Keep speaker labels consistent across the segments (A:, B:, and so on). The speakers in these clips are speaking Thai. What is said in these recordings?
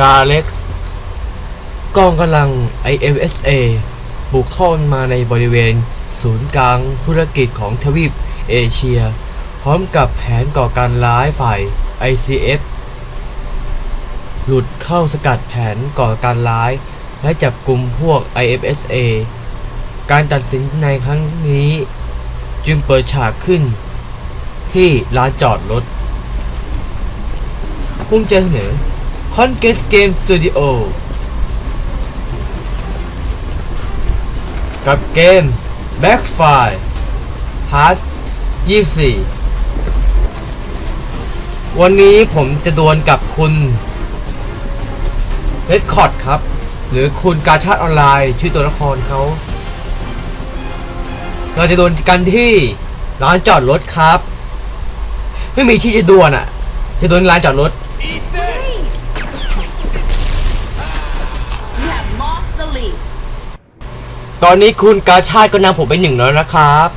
A: กาเล็กซ์กองกำลัง IMSA บุกเข้ามาในบริเวณ ศูนย์กลางธุรกิจของทวีปเอเชีย พร้อมกับแผนก่อการร้ายฝ่าย ICF หลุดเข้าสกัดแผนก่อการร้าย และจับกลุ่มพวก IFSA การตัดสินในครั้งนี้จึงเปิดฉากขึ้น ที่ลานจอดรถพุ่งจะเสนอ c o n q u e s t Game Studio กับเกม Backfire Part 24 วันนี้ผมจะดวลกับคุณเ e ดคอ d ครับ หรือคุณกาชาติออนไลน์ชื่อตัวละครเขา เราจะดวลกันที่ร้านจอดรถครับ ไม่มีที่จะดวลอะ จะดวลร้านจอดรถ ตอนนี้คุณกาชาติก็นำผมไปหนึ่งแล้วนะครับ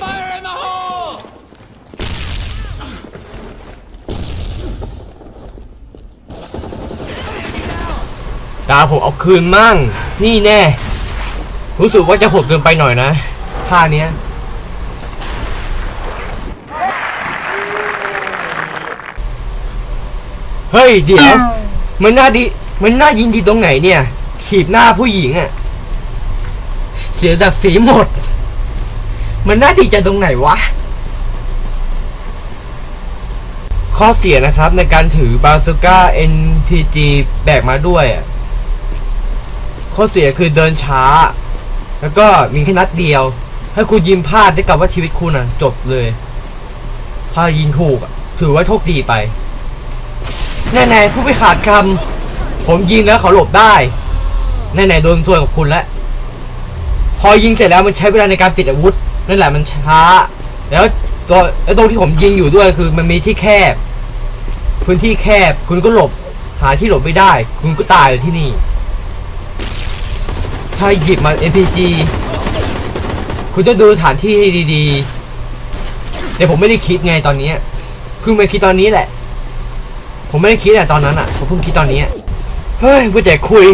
B: Fire in the hole!
A: ดาผมเอาคืนมั่ง นี่แน่ รู้สึกว่าจะโหดเกินไปหน่อยนะท่าเนี้ย เฮ้ย เดี๋ยว มันน่าดี มันน่ายิงดีตรงไหนเนี่ยถีบหน้าผู้หญิงอะ่ะ เสียศักดิ์ศรีหมด มันน่าดีใจตรงไหนวะ ข้อเสียนะครับในการถือบาซูก้า NPG แบกมาด้วยอะ ข้อเสียคือเดินช้า แล้วก็มีแค่นัดเดียว ถ้าคุณยิงพลาดได้กลับว่าชีวิตคุณอะ จบเลย ถ้ายิงถูกถือว่าโชคดีไป แน่ๆผู้ไม่ขาดคำผมยิงแล้วเขาหลบได้ แน่ๆโดนส่วนกับคุณแล้วพอยิงเสร็จแล้วมันใช้เวลาในการปิดอาวุธนั่นแหละมันช้า แล้วตัวแล้วตรงที่ผมยิงอยู่ด้วยคือมันมีที่แคบ พื้นที่แคบคุณก็หลบ หาที่หลบไม่ได้ คุณก็ตายเลยที่นี่ ถ้าหยิบมา MPG คุณจะดูสถานที่ให้ดีๆแต่ผมไม่ได้คิดไงตอนนี้เพิ่งมาคิดตอนนี้แหละ ผมไม่ได้คิดอะตอนนั้นอะผมเพิ่งคิดตอนนี้เฮ้ยว่าแต่คุย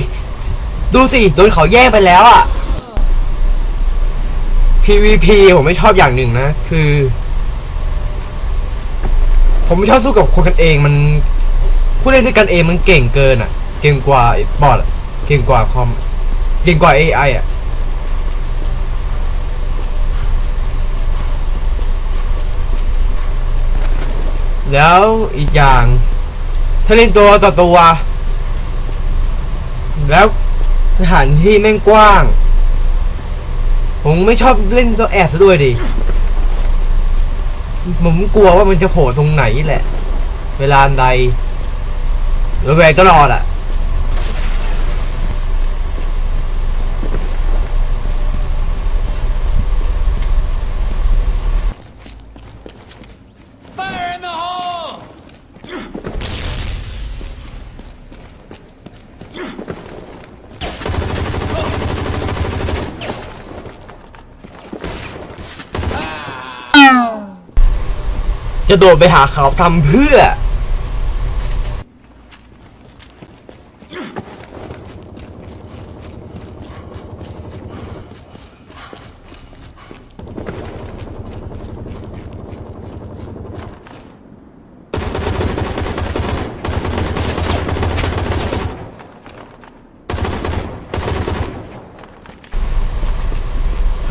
A: ดูสิโดนเขาแย่งไปแล้วอะ PVP ผมไม่ชอบอย่างหนึ่งนะ คือ ผมไม่ชอบสู้กับคนกันเองมันผู้เล่นด้วยกันเองมันเก่งเกินอะเก่งกว่าบอทเก่งกว่าคอม เก่งกว่า AI อะ แล้วอีกอย่าง ถ้าเล่นตัวต่อตัว แล้วสถานที่แม่งกว้าง ผมไม่ชอบเล่นตัวแอบซะด้วยดิ ผมกลัวว่ามันจะโผล่ตรงไหนแหละ เวลาใดระแวงตลอดอะ
B: Fire in the hole!
A: จะโดดไปหาเขาทำเพื่อ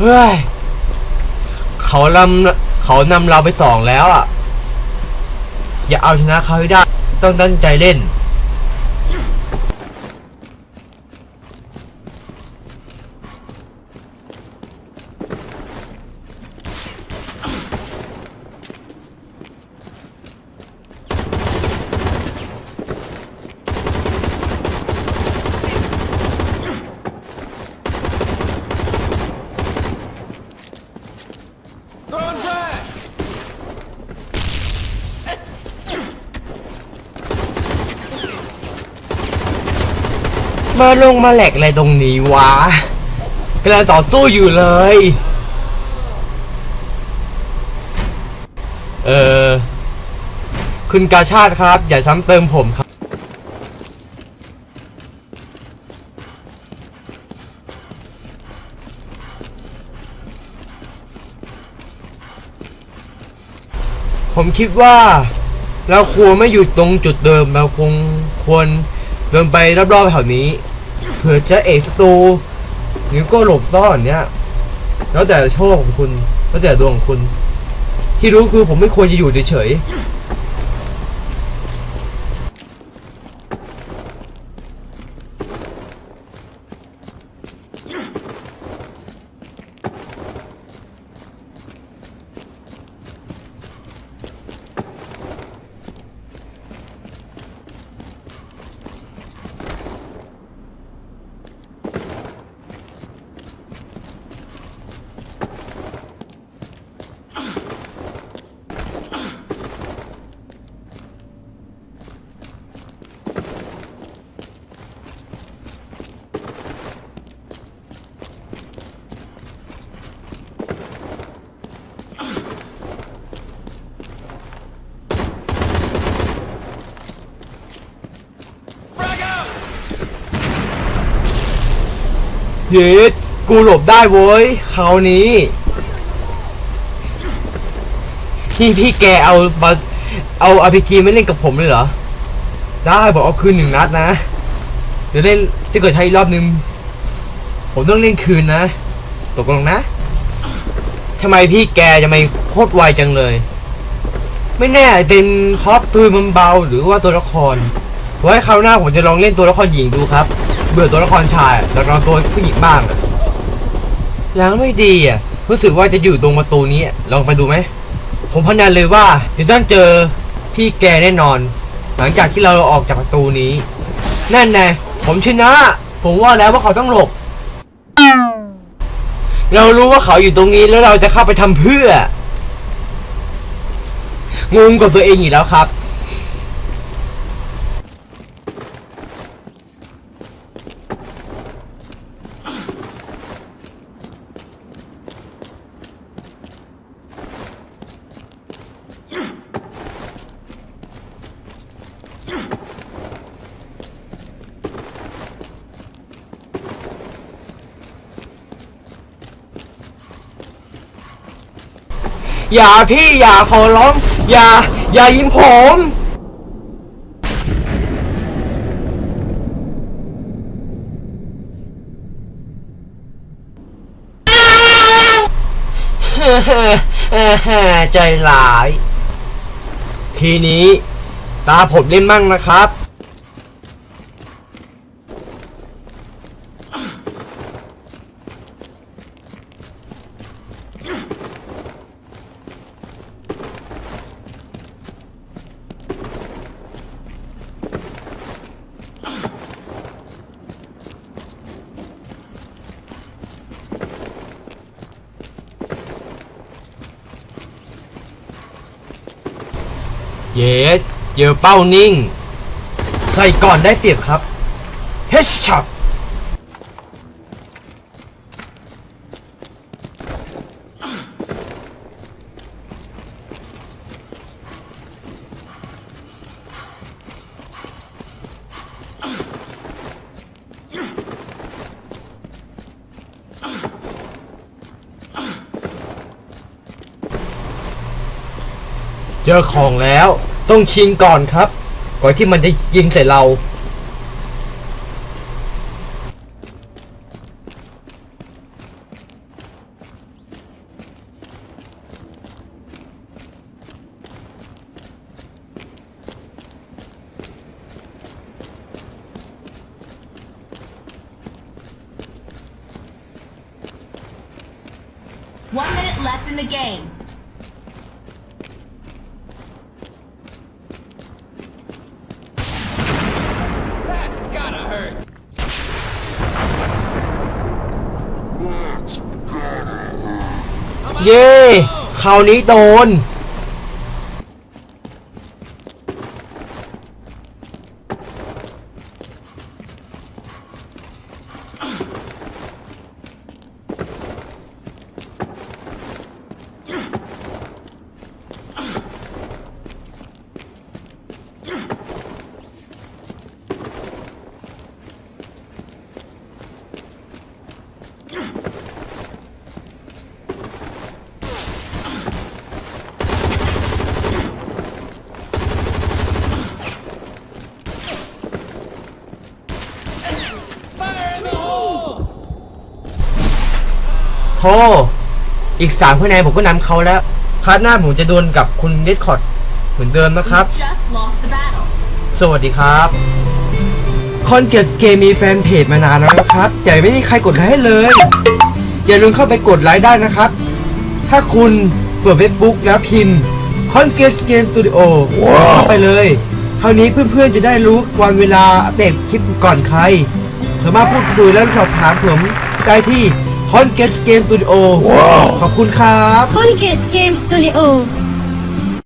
A: เฮ้ย เขาลำเขานำเราไปสองแล้วอะ อย่าเอาชนะเขาให้ได้ ต้องตั้งใจเล่น มาลงมาแหลกอะไรตรงนี้วะกำลังต่อสู้อยู่เลย เออ คุณกาชาติครับ อย่าซ้ำเติมผมครับ ผมคิดว่า เราควรไม่อยู่ตรงจุดเดิม เราคงควรเดินไปรอบๆแถวนี้ เผื่อจะเอกสตูหรือก็หลบซ่อนเนี่ยแล้วแต่โชคของคุณ แล้วแต่ดวงของคุณ ที่รู้คือผมไม่ควรจะอยู่เฉยๆ เย็ดกูหลบได้โว้ยคราวนี้ที่พี่แกเอาบาเอาอาร์พีจีไม่เล่นกับผมเลยเหรอ ได้บอกเอาคืนหนึ่งนัดนะ เดี๋ยวเล่นถ้าเกิดใช้รอบนึง ผมต้องเล่นคืนนะ ตกลงนะทำไมพี่แกจะไม่โคตรไวจังเลย ไม่แน่เป็นคอปปืนมันเบาหรือว่าตัวละคร ไว้คราวหน้าผมจะลองเล่นตัวละครหญิงดูครับ เบื่อตัวละครชายแต่ลองตัวผู้หญิงบ้างอะยังไม่ดีอะรู้สึกว่าจะอยู่ตรงประตูนี้ลองไปดูไหมผมพนันเลยว่าเดี๋ยวต้องเจอพี่แกแน่นอน หลังจากที่เราออกจากประตูนี้นั่นไงผมชนะ ผมว่าแล้วว่าเขาต้องหลบ เรารู้ว่าเขาอยู่ตรงนี้แล้วเราจะเข้าไปทำเพื่องงกับตัวเองอีกแล้วครับ อย่าพี่อย่าขอร้อง อย่า อย่ายิงผมใจร้าย ทีนี้ ตาผมเล่นมั่งนะครับ เยสเจอเป้านิ่ง ใส่ก่อนได้เปรียบครับ เฮชช็อต อของแล้ว ต้องชิงก่อนครับ ก่อนที่มันจะยิงใส่เรา
C: One minute left in the game.
A: เย่คราวนี้โดน โทอีกสามคะแนนผมก็นำเขาแล้ว พาร์ทหน้าผมจะดวลกับคุณเดดคอร์ดเหมือนเดิมนะครับ
C: We just lost the battle.
A: สวัสดีครับคอนเกตเกมมีแฟนเพจมานานแล้วนะครับ แต่ไม่มีใครกดไลค์ให้เลย อย่าลืมเข้าไปกดไลค์ได้นะครับ ถ้าคุณเปิดเฟซบุ๊กแล้วพิมพ์ c o n g e s Game Studio เข้าไปเลย เท่านี้เพื่อนๆจะได้รู้วันเวลาอัปเดตคลิปก่อนใคร สามารถพูดคุยและสอบถามผมได้ที่ c o n g e s Game Studio ขอบคุณครับ
D: คอนเกตเกมสตูดิโอ